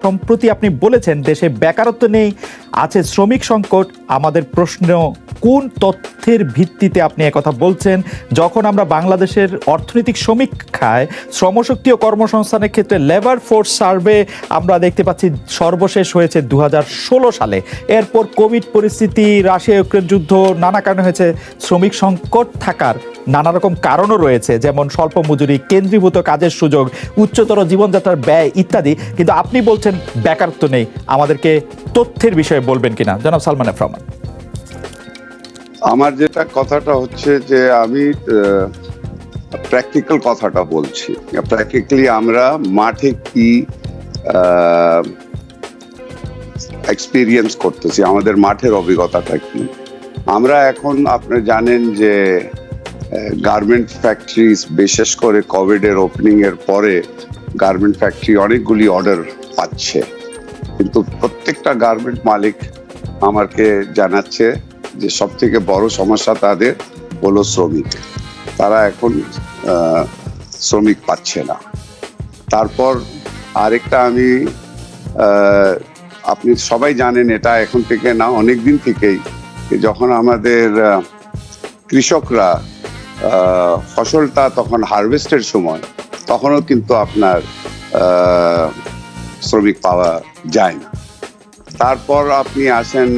সম্প্রতি আপনি বলেছেন দেশে বেকারত্ব নেই আছে শ্রমিক সংকট আমাদের প্রশ্ন কোন তথ্যের ভিত্তিতে আপনি কথা বলছেন? যখন আমরা বাংলাদেশের অর্থনৈতিক সমীক্ষায় শ্রমশক্তি ও কর্মসংস্থানের ক্ষেত্রে লেবার ফোর্স সার্ভে আমরা দেখতে পাচ্ছি সর্বশেষ হয়েছে দু হাজার ষোলো সালে। এরপর কোভিড পরিস্থিতি রাশিয়া ইউক্রেন যুদ্ধ, নানা কারণে হয়েছে, শ্রমিক সংকট থাকার নানা রকম কারণও রয়েছে, যেমন স্বল্প মজুরি, কেন্দ্রীভূত কাজের সুযোগ, উচ্চতর জীবনযাত্রার ব্যয় ইত্যাদি। কিন্তু আপনি বলছেন, বেকারত্ব নেই। আমাদেরকে তথ্যের বিষয়ে বলবেন কিনা? জনাব সালমান এফ আমার যেটা কথাটা হচ্ছে যে আমি প্র্যাকটিক্যাল কথাটা বলছি। প্র্যাকটিক্যালি আমরা মাঠে কি এক্সপিরিয়েন্স করতেছি, আমাদের মাঠের অভিজ্ঞতাটা কি? আমরা এখন আপনি জানেন যে গার্মেন্ট ফ্যাক্টরিজ বিশেষ করে কোভিড এর ওপেনিং এর পরে গার্মেন্ট ফ্যাক্টরি অনেকগুলি অর্ডার পাচ্ছে। কিন্তু প্রত্যেকটা গার্মেন্ট মালিক আমাকে জানাচ্ছে যে সব থেকে বড় সমস্যা তাদের হলো শ্রমিক। তারা এখন শ্রমিক পাচ্ছে না। তারপর আরেকটা আমি আপনি সবাই জানেন এটা এখন থেকে না অনেক দিন থেকেই যখন আমাদের কৃষকরা ফসলটা তখন হারভেস্টের সময়, তখনও কিন্তু আপনার শ্রমিক পাওয়া যায় না। তারপর আপনি আসেন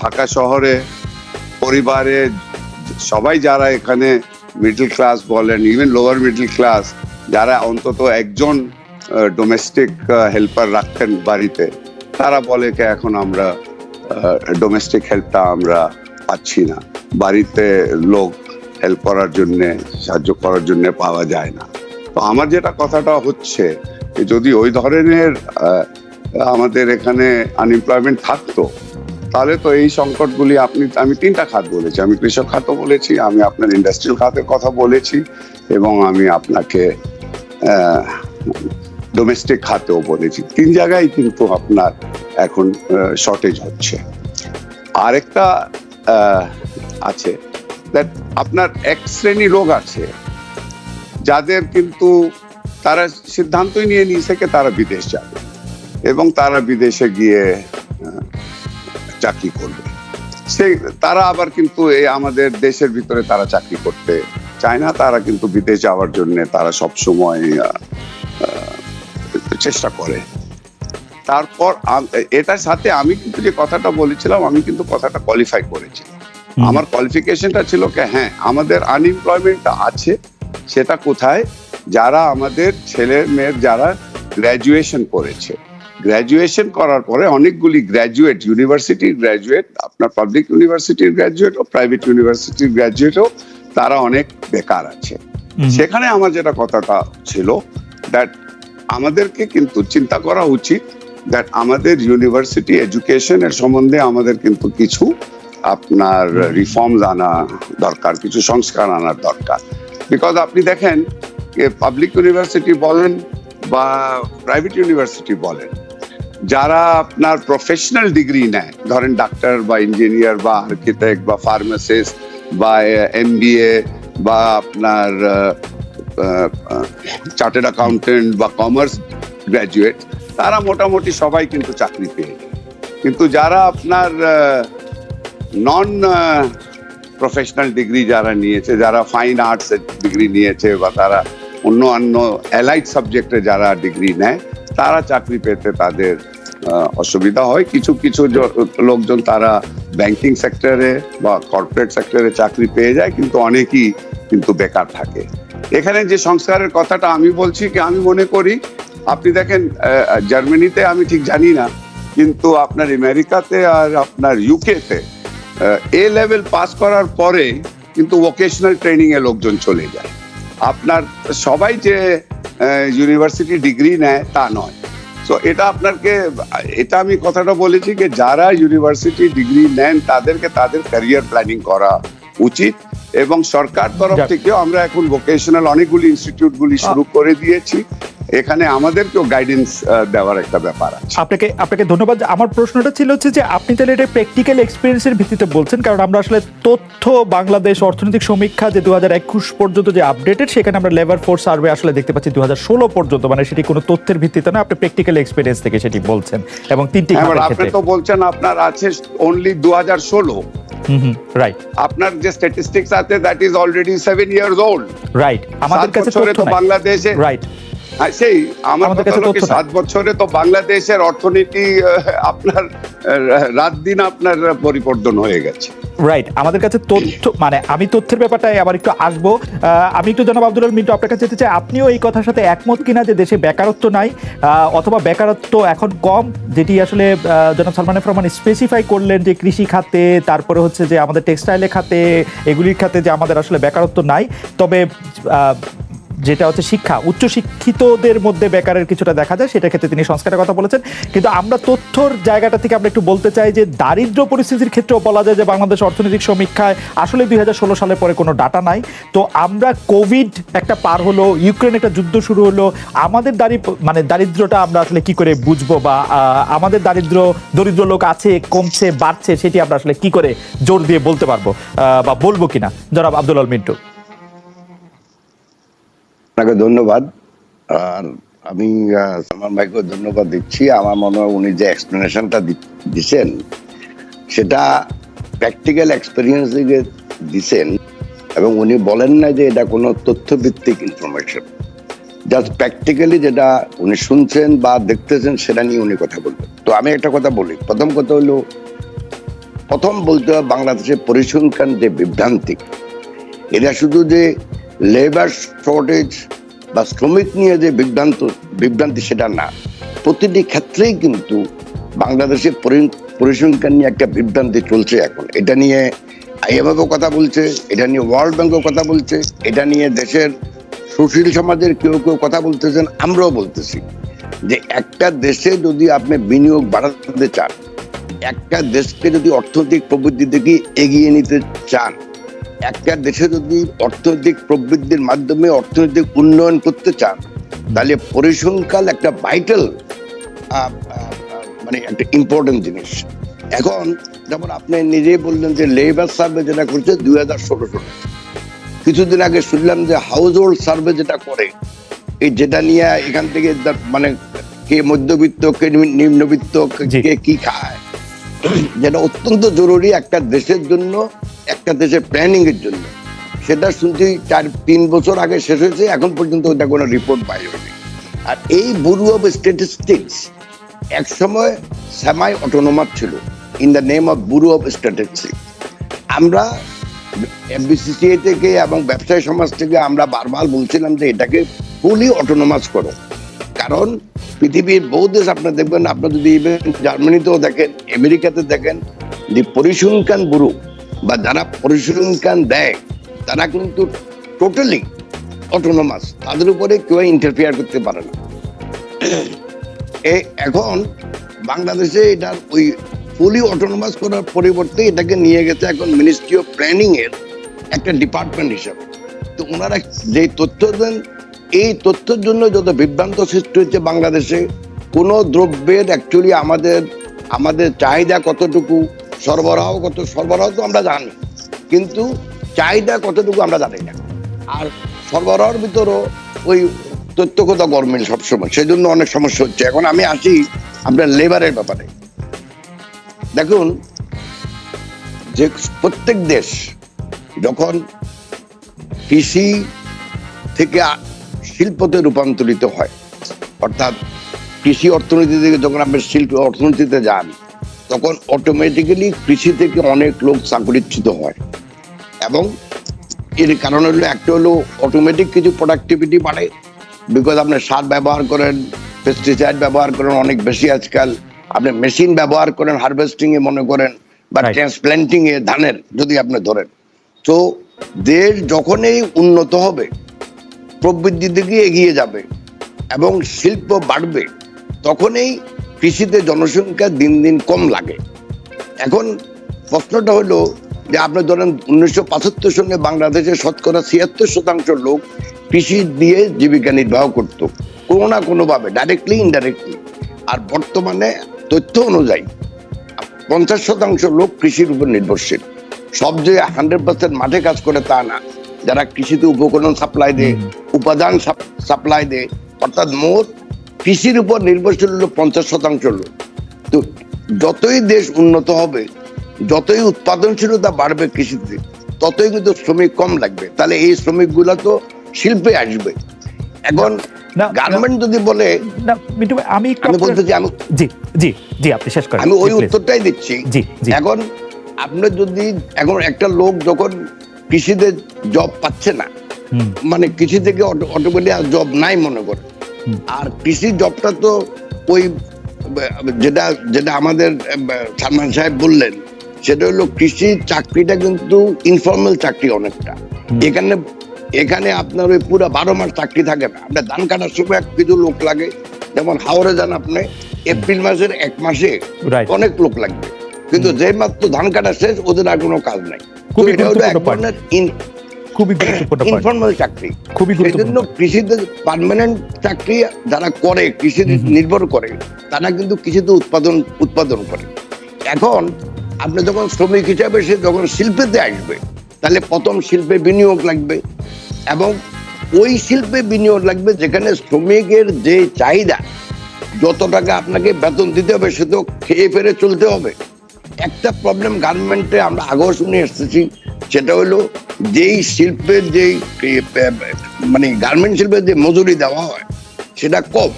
ঢাকা শহরে পরিবারে সবাই যারা এখানে মিডল ক্লাস বলেন ইভেন লোয়ার মিডল ক্লাস যারা অন্তত একজন ডোমেস্টিক হেল্পার রাখতেন বাড়িতে, তারা বলে কি এখন আমরা ডোমেস্টিক হেল্পটা আমরা পাচ্ছি না। বাড়িতে লোক হেল্প করার জন্য, সাহায্য করার জন্য পাওয়া যায় না। তো আমার যেটা কথাটা হচ্ছে যদি ওই ধরনের আমাদের এখানে আনএমপ্লয়মেন্ট থাকতো তাহলে তো এই সংকটগুলি আপনি, আমি তিনটা খাত বলেছি। আমি কৃষক খাত বলেছি, আমি আপনার ইন্ডাস্ট্রিয়াল খাতের কথা বলেছি, এবং আমি আপনাকে ডোমেস্টিক খাতেও বলেছি। তিন জায়গায় কিন্তু আপনার এখন শর্টেজ হচ্ছে। আরেকটা আছে দ্যাট আপনার এক শ্রেণি লোক আছে, যাদের কিন্তু তারা সিদ্ধান্তই নিয়ে নিয়েছে তারা বিদেশ যাবে, এবং তারা বিদেশে গিয়ে চাকরি করবে। সে তারা আবার কিন্তু এই আমাদের দেশের ভিতরে তারা চাকরি করতে চায় না তারা কিন্তু বিদেশ যাওয়ার জন্য তারা সব সময় চেষ্টা করে। তারপর এটার সাথে আমি কিন্তু যে কথাটা বলেছিলাম আমি কিন্তু কথাটা কোয়ালিফাই করেছি। আমার কোয়ালিফিকেশনটা ছিল কি হ্যাঁ আমাদের আনএমপ্লয়মেন্টটা আছে সেটা কোথায়? যারা আমাদের ছেলে মেয়ের যারা গ্র্যাজুয়েশন করেছে গ্র্যাজুয়েশন করার পরে অনেকগুলি গ্র্যাজুয়েট ইউনিভার্সিটির গ্র্যাজুয়েট আপনার পাবলিক ইউনিভার্সিটির গ্র্যাজুয়েট ও প্রাইভেট ইউনিভার্সিটির গ্র্যাজুয়েটও তারা অনেক বেকার আছে। সেখানে আমার যেটা কথাটা ছিল দ্যাট আমাদেরকে কিন্তু চিন্তা করা উচিত দ্যাট আমাদের ইউনিভার্সিটি এডুকেশনের সম্বন্ধে আমাদের কিন্তু কিছু আপনার রিফর্মস আনা দরকার কিছু সংস্কার আনার দরকার। বিকজ আপনি দেখেন পাবলিক ইউনিভার্সিটি বলেন বা প্রাইভেট ইউনিভার্সিটি বলেন যারা আপনার প্রফেশনাল ডিগ্রি নেয়, ধরেন ডাক্তার বা ইঞ্জিনিয়ার বা আর্কিটেক্ট বা ফার্মাসিস্ট বা এমবিএ বা আপনার চার্টেড অ্যাকাউন্টেন্ট বা কমার্স গ্র্যাজুয়েট তারা মোটামুটি সবাই কিন্তু চাকরি পেয়ে কিন্তু যারা আপনার নন প্রফেশনাল ডিগ্রি যারা নিয়েছে, যারা ফাইন আর্টস ডিগ্রি নিয়েছে বা তারা অন্য অন্য অ্যালাইড সাবজেক্টে যারা ডিগ্রি নেয় তারা চাকরি পেতে তাদের অসুবিধা হয়। কিছু কিছু লোকজন তারা ব্যাংকিং সেক্টরে বা কর্পোরেট সেক্টরে চাকরি পেয়ে যায়, কিন্তু অনেকেই কিন্তু বেকার থাকে। এখানে যে সংস্কারের কথাটা আমি বলছি, কি আমি মনে করি, আপনি দেখেন জার্মানিতে আমি ঠিক জানি না, কিন্তু আপনার আমেরিকাতে আর আপনার ইউকেতে এ লেভেল পাস করার পরে কিন্তু ভোকেশনাল ট্রেনিং এ লোকজন চলে যায়। আপনার সবাই যে ইউনিভার্সিটি ডিগ্রি নেয় তা নয়। তো এটা আপনাকে এটা আমি কথাটা বলেছি যে যারা ইউনিভার্সিটি ডিগ্রি নেন তাদেরকে তাদের ক্যারিয়ার প্ল্যানিং করা উচিত এবং সরকার তরফ। থেকেও আমরা এখন ভোকেশনাল অনেকগুলি ইনস্টিটিউটগুলি শুরু করে দিয়েছি। এখানে আমাদেরকেও গাইডেন্স দেওয়ার একটা ব্যাপার আছে। আপনাকে আপনাকে ধন্যবাদ। আমার প্রশ্নটা ছিল হচ্ছে যে আপনি তাহলে এটা প্র্যাকটিক্যাল এক্সপিরিয়েন্সের ভিত্তিতে বলছেন কারণ আমরা আসলে তথ্য বাংলাদেশ অর্থনৈতিক সমীক্ষা যে দু হাজার একুশ পর্যন্ত যে আপডেটেড সেখানে আমরা লেবার ফোর্স সার্ভে আসলে দেখতে পাচ্ছি দু হাজার ষোলো পর্যন্ত। মানে সেটি কোনো তথ্যের ভিত্তিতে না আপনি প্র্যাকটিক্যাল এক্সপিরিয়েন্স থেকে সেটি বলছেন এবং তিনটি আপনি তো বলছেন আপনার আছে অনলি দু হাজার ষোলো রাইট আপনার যে স্ট্যাটিস্টিক্স আছে that is already seven years old right আমাদের কাছে তো বাংলাদেশে রাইট হ্যাঁ, সেই আমার কথা। সাত বছরে তো বাংলাদেশের অর্থনীতি আপনার রাত দিন আপনার পরিবর্তন হয়ে গেছে। রাইট আমাদের কাছে তথ্য মানে আমি তথ্যের ব্যাপারটায় আবার একটু আসব। আমি একটু জনাব আব্দুল মিন্টু আপনার কাছে যেতে চাই। আপনিও এই কথার সাথে একমত কিনা যে দেশে বেকারত্ব নাই অথবা বেকারত্ব এখন কম যেটি আসলে জনাব সালমান এফ রহমান স্পেসিফাই করলেন যে কৃষি খাতে তারপরে হচ্ছে যে আমাদের টেক্সটাইলের খাতে এগুলির খাতে যে আমাদের আসলে বেকারত্ব নাই। তবে যেটা হচ্ছে শিক্ষা। উচ্চশিক্ষিতদের মধ্যে বেকারের কিছুটা দেখা যায় সেটা ক্ষেত্রে তিনি সংস্কারের কথা বলেছেন। কিন্তু আমরা তথ্যর জায়গাটা থেকে আমরা একটু বলতে চাই যে, দারিদ্র পরিস্থিতির ক্ষেত্রেও বলা যায় যে, বাংলাদেশ অর্থনৈতিক সমীক্ষায় আসলে দুই সালের পরে কোনো ডাটা নাই। তো আমরা কোভিড একটা পার হলো ইউক্রেন একটা যুদ্ধ শুরু হলো। আমাদের দারি মানে দারিদ্রটা আমরা আসলে কি করে বুঝব বা আমাদের দারিদ্র, দরিদ্র লোক আছে, কমছে, বাড়ছে, সেটি আমরা আসলে কি করে জোর দিয়ে বলতে পারব বা বলব কিনা? জনাব আব্দুল আল মিন্টু। আপনাকে ধন্যবাদ। আর আমি সালমান ভাইকে ধন্যবাদ দিচ্ছি। আমার মনে হয় উনি যে এক্সপ্লেনেশনটা দিচ্ছেন সেটা প্র্যাকটিক্যাল এক্সপিরিয়েন্স থেকে দিছেন এবং উনি বলেন না যে এটা কোনো তথ্যভিত্তিক ইনফরমেশন জাস্ট প্র্যাকটিক্যালি যেটা উনি শুনছেন বা দেখতেছেন, সেটা নিয়ে উনি কথা বলবেন। তো আমি একটা কথা বলি। প্রথম কথা হলো, প্রথম বলতে হবে বাংলাদেশের পরিসংখ্যান যে বিভ্রান্তি এটা শুধু যে লেবার শর্টেজ বা শ্রমিক নিয়ে যে বিভ্রান্ত, বিভ্রান্তি সেটা না। প্রতিটি ক্ষেত্রেই কিন্তু বাংলাদেশের পরিসংখ্যান নিয়ে একটা বিভ্রান্তি চলছে এখন। এটা নিয়ে আইএমএফও কথা বলছে, এটা নিয়ে ওয়ার্ল্ড ব্যাংকও কথা বলছে, এটা নিয়ে দেশের সুশীল সমাজের কেউ কেউ কথা বলতেছেন, আমরাও বলতেছি যে একটা দেশে যদি আপনি বিনিয়োগ বাড়াতে চান, একটা দেশকে যদি অর্থনৈতিক প্রবৃদ্ধির থেকে এগিয়ে নিতে চান একটা দেশে যদি অর্থনৈতিক প্রবৃদ্ধির মাধ্যমে অর্থনৈতিক উন্নয়ন করতে চান তাহলে পরিসংখ্যান একটা ভাইটাল মানে একটা ইম্পর্টেন্ট জিনিস। এখন যেমন আপনি নিজেই বললেন যে লেবার সার্ভে যেটা করছে দুই হাজার ষোলো সালে কিছুদিন আগে শুনলাম যে হাউস হোল্ড সার্ভে যেটা করে এই যেটা নিয়ে এখান থেকে মানে কে মধ্যবিত্ত কে নিম্নবিত্ত কে কি খায়। যেটা অত্যন্ত জরুরি একটা দেশের জন্য একটা দেশের প্ল্যানিং এর জন্য। সেটা শুনছি চার, তিন বছর আগে শেষ হয়েছে, এখন পর্যন্ত ওটা কোনো রিপোর্ট পাই হয়নি। আর এই ব্যুরো অফ স্ট্যাটিস্টিক্স এক সময় সেমাই অটোনোমাস ছিল in the name of bureau of statistics আমরা এফবিসিসিআই থেকে এবং ব্যবসায়ী সমাজ থেকে আমরা বারবার বলছিলাম যে এটাকে ফুলি অটোনোমাস করো। কারণ পৃথিবীর বহু দেশ আপনার দেখবেন, আপনার যদি জার্মানিতেও দেখেন আমেরিকাতে দেখেন দি পরিসংখ্যান ব্যুরো বা যারা পরিসংখ্যান দেয়, তারা কিন্তু টোটালি অটোনোমাস তাদের উপরে কেউ ইন্টারফেয়ার করতে পারে না। এখন বাংলাদেশে এটার ওই ফুলি অটোনোমাস করার পরিবর্তে এটাকে নিয়ে গেছে এখন মিনিস্ট্রি অফ প্ল্যানিং এর একটা ডিপার্টমেন্ট হিসাবে। তো ওনারা যে তথ্য দেন, এই তথ্যের জন্য যত বিভ্রান্ত সৃষ্টি হচ্ছে বাংলাদেশে, কোনো দ্রব্যের অ্যাকচুয়ালি আমাদের আমাদের চাহিদা কতটুকু সরবরাহ কত, সরবরাহ তো আমরা জানি, কিন্তু চাহিদা কতটুকু আমরা জানি না। আর সরবরাহের ভিতরও ওই তথ্য কথা গভর্নমেন্ট সবসময় সেই জন্য অনেক সমস্যা হচ্ছে। এখন আমি আসি আপনার লেবারের ব্যাপারে। দেখুন, যে প্রত্যেক দেশ যখন কৃষি থেকে শিল্পতে রূপান্তরিত হয়, অর্থাৎ কৃষি অর্থনীতি থেকে যখন আপনি শিল্প অর্থনীতিতে যান তখন অটোমেটিক্যালি কৃষি থেকে অনেক লোক চাকরিচ্যুত হয় এবং এর কারণ হলো একটা হলো অটোমেটিক কিছু প্রোডাক্টিভিটি বাড়ে বিকজ আপনি সার ব্যবহার করেন পেস্টিসাইড ব্যবহার করেন অনেক বেশি আজকাল আপনি মেশিন ব্যবহার করেন হারভেস্টিং এ মনে করেন বা Right. ট্রান্সপ্ল্যান্টিং এ ধানের যদি আপনি ধরেন তো দেশ যখনই উন্নত হবে প্রবৃদ্ধির দিকে এগিয়ে যাবে এবং শিল্প বাড়বে তখনই কৃষিতে জনসংখ্যা দিন দিন কম লাগে। এখন প্রশ্নটা হলো যে আপনি ধরেন উনিশশো পঁচাত্তর সনে বাংলাদেশের শতকরা ছিয়াত্তর শতাংশ লোক কৃষি দিয়ে জীবিকা নির্বাহ করত। কোনো না কোনোভাবে ডাইরেক্টলি ইনডাইরেক্টলি আর বর্তমানে তথ্য অনুযায়ী পঞ্চাশ শতাংশ লোক কৃষির উপর নির্ভরশীল। সব যে হান্ড্রেড পার্সেন্ট মাঠে কাজ করে তা না। যারা কৃষিতে উপকরণ সাপ্লাই দেয় উপাদান সাপ্লাই দেয় অর্থাৎ মোট কৃষির উপর নির্ভরশীল হলো পঞ্চাশ শতাংশ লোক। তো যতই দেশ উন্নত হবে যতই উৎপাদনশীলতা বাড়বে কৃষিতে ততই কিন্তু শ্রমিক কম লাগবে। তাহলে এই শ্রমিকগুলো তো শিল্পে আসবে। এখন গার্মেন্ট যদি বলে না আমি আমি বলতে চাই আমি জি জি জি আপনি শেষ করেন। আমি ওই উত্তরটাই দিচ্ছি। এখন আপনার যদি এখন একটা লোক যখন কৃষিতে জব পাচ্ছে না মানে কৃষি থেকে অটোমেটিক জব নাই মনে করে। আর কৃষি জবটা তো ওই যেটা যেটা আমাদের সালমান সাহেব বললেন সেটা হলো কৃষি চাকরিটা কিন্তু ইনফর্মাল চাকরি অনেকটা। এখানে এখানে আপনার ওই পুরো বারো মাস চাকরি থাকে না। আপনার ধান কাটার সময় এক কিছু লোক লাগে যেমন হাওড়ে যান আপনি এপ্রিল মাসের এক মাসে অনেক লোক লাগবে। কিন্তু যে মাত্র ধান কাটা শেষ ওদের আর কোনো কাজ নাই। এটা হলো এক ধরনের ইন- খুবই গুরুত্বপূর্ণ ইনফর্মাল চাকরি। খুবই গুরুত্বপূর্ণ কৃষিতে পার্মানেন্ট চাকরি যারা করে কৃষি নির্ভর করে তারা কিন্তু কৃষিতে উৎপাদন উৎপাদন করে। এখন আপনি যখন শ্রমিক হিসাবে সে যখন শিল্পেতে আসবে তাহলে প্রথম শিল্পে বিনিয়োগ লাগবে এবং ওই শিল্পে বিনিয়োগ লাগবে যেখানে শ্রমিকের যে চাহিদা যত টাকা আপনাকে বেতন দিতে হবে সে তো খেয়ে ফেরে চলতে হবে। একটা প্রবলেম গার্মেন্টে আমরা আগেও শুনে এসেছি সেটা হলো যেই শিল্পের যেই মানে গার্মেন্ট শিল্পের যে মজুরি দেওয়া হয় সেটা কম।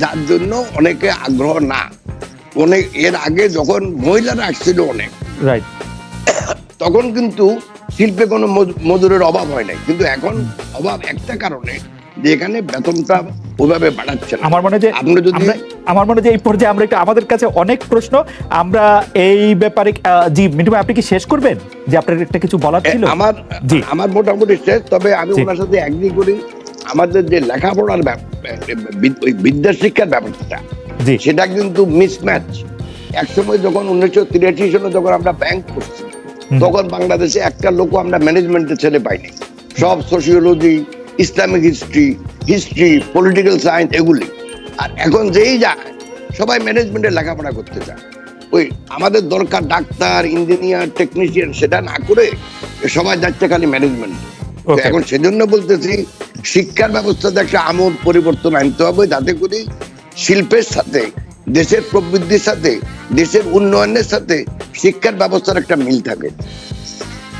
যার জন্য অনেকে আগ্রহ না। অনেক এর আগে যখন মহিলারা আসছিল অনেক রাইট তখন কিন্তু শিল্পে কোনো মজ- মজুরের অভাব হয় নাই। কিন্তু এখন অভাব একটা কারণে যে এখানে বেতনটা ওইভাবে বাড়াচ্ছে আমার মনে যে আপনি যদি আমার মনে যে এই পর্যায়ে আমরা একটু আমাদের কাছে অনেক প্রশ্ন। আমরা এই ব্যাপারে জি মিন্টু আপনি কি শেষ করবেন? যে আপনার একটা কিছু বলার ছিল? আমার জি। আমার মোটামুটি শেষ তবে আমি। ওনার সাথে এগ্রি করি আমাদের যে লেখাপড়ার ওই বিদ্যা শিক্ষার ব্যাপারটা জি। সেটা কিন্তু মিসম্যাচ একসময় যখন উনিশশো তিরাশি সালে যখন আমরা ব্যাংক করছি তখন বাংলাদেশে একটা লোকও আমরা ম্যানেজমেন্টে ছেড়ে পাইনি। সব sociology Islamic history history political science এগুলি। আর এখন যেই যায় সবাই ম্যানেজমেন্টে লেখাপড়া করতে চায় ওই আমাদের দরকার ডাক্তার ইঞ্জিনিয়ার টেকনিশিয়ান সেটা না করে সবাই যাচ্ছে খালি ম্যানেজমেন্ট। এখন সেজন্য বলতেছি শিক্ষার ব্যবস্থাতে একটা আমূল পরিবর্তন আনতে হবে যাতে করে শিল্পের সাথে দেশের প্রবৃদ্ধির সাথে দেশের উন্নয়নের সাথে শিক্ষার ব্যবস্থার একটা মিল থাকে।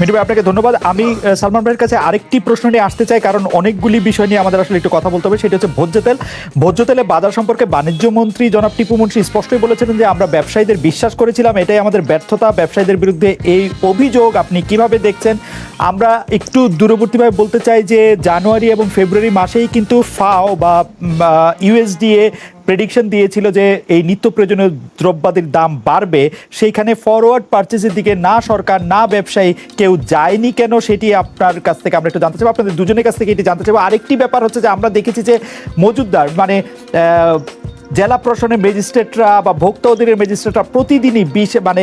মিন্টু ভাই, আপনাকে ধন্যবাদ। আমি সালমান ভাইয়ের কাছে আরেকটি প্রশ্ন নিয়ে আসতে চাই, কারণ অনেকগুলি বিষয় নিয়ে আমাদের আসলে একটু কথা বলতে হবে। সেটা হচ্ছে ভোজ্য তেল। ভোজ্য তেলের বাজার সম্পর্কে বাণিজ্য মন্ত্রী জনাব টিপু মুন্সি স্পষ্টই বলেছিলেন যে, আমরা ব্যবসায়ীদের বিশ্বাস করেছিলাম, এটাই আমাদের ব্যর্থতা। ব্যবসায়ীদের বিরুদ্ধে এই অভিযোগ আপনি কীভাবে দেখছেন? আমরা একটু দূরবর্তীভাবে বলতে চাই যে, জানুয়ারি এবং ফেব্রুয়ারি মাসেই কিন্তু ফাও বা ইউএসডিএ প্রেডিকশন দিয়েছিল যে এই নিত্য প্রয়োজনীয় দ্রব্যাদির দাম বাড়বে, সেইখানে ফরওয়ার্ড পারচেসের দিকে না সরকার, না ব্যবসায়ী, কেউ যায়নি কেন সেটি আপনার কাছ থেকে আমরা একটু জানতে চাইব। আপনাদের দুজনের কাছ থেকে এটি জানতে চাইব। আরেকটি ব্যাপার হচ্ছে যে আমরা দেখেছি যে মজুদার মানে জেলা প্রশাসনের ম্যাজিস্ট্রেটরা বা ভোক্তা অধীনের ম্যাজিস্ট্রেটরা প্রতিদিনই বিশ মানে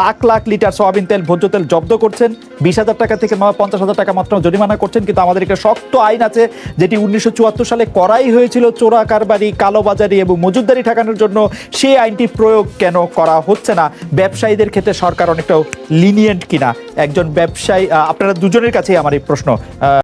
লাখ লাখ লিটার সয়াবিন তেল, ভোজ্য তেল জব্দ করছেন। বিশ হাজার টাকা থেকে পঞ্চাশ হাজার টাকা মাত্র জরিমানা করছেন। কিন্তু আমাদের একটা শক্ত আইন আছে, যেটি উনিশশো চুয়াত্তর সালে করাই হয়েছিল চোরা কারবারি, কালোবাজারি এবং মজুদদারি ঠেকানোর জন্য। সেই আইনটি প্রয়োগ কেন করা হচ্ছে না? ব্যবসায়ীদের ক্ষেত্রে সরকার অনেকটা লিনিয়েন্ট কিনা? একজন ব্যবসায়ী আপনারা দুজনের কাছেই আমার এই প্রশ্ন